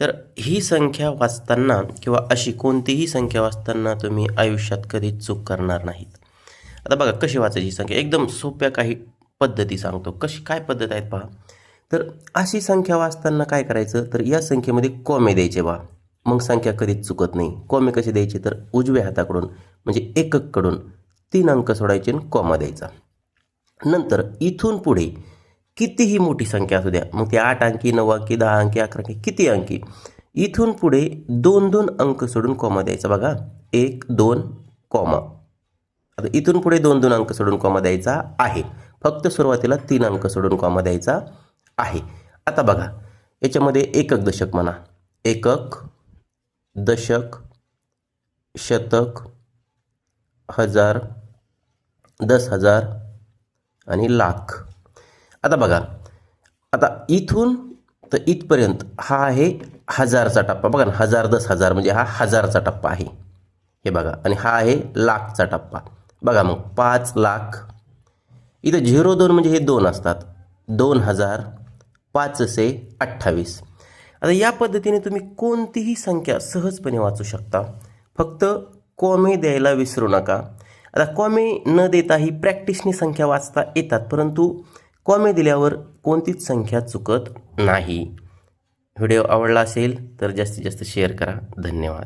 तर ही संख्या वाचताना किंवा अशी कोणतीही संख्या वाचताना तुम्ही आयुष्यात कधीच चूक करणार नाहीत. आता बघा कशी वाचायची ही संख्या? एकदम सोप्या काही पद्धती सांगतो. कशी काय पद्धत आहेत पहा? तर अशी संख्या वाचताना काय करायचं? तर या संख्येमध्ये कॉमे द्यायचे बा. मग संख्या कधीच चुकत नाही. कॉमे कसे द्यायचे? तर उजव्या हाताकडून म्हणजे एकककडून तीन अंक सोडायचे आणि कॉमा द्यायचा. नंतर इथून पुढे कितीही मोठी संख्या असू द्या. मग ती आठ अंकी नऊ अंकी दहा अंकी अकरा अंकी किती अंकी? इथून पुढे दोन दोन अंक सोडून कॉमा द्यायचा बघा. एक दोन कॉमा आता इथून पुढे दोन दोन अंक सोडून कॉमा द्यायचा आहे. फक्त सुरुवातीला तीन अंक सोडून कॉमा द्यायचा आहे. आता बघा. याच्यामध्ये एकक दशक म्हणा. एकक दशक शतक हजार दस हजार आणि लाख. आता बघा. आता इथून तर इथपर्यंत हा आहे हजारचा टप्पा. बघा ना हजार दस हजार म्हणजे हा हजारचा टप्पा आहे. हे बघा. आणि हा आहे लाखचा टप्पा. बघा मग पाच लाख. इथं झिरो दोन म्हणजे हे दोन असतात. दोन हजार पाचशे अठ्ठावीस. आता या पद्धतीने तुम्ही कोणतीही संख्या सहजपणे वाचू शकता. फक्त कॉमे द्यायला विसरू नका. आता कॉमे न देताही प्रॅक्टिसने संख्या वाचता येतात. परंतु कॉमे दिल्यावर कोणतीच संख्या चुकत नाही. व्हिडिओ आवडला असेल तर जास्तीत जास्त शेअर करा. धन्यवाद.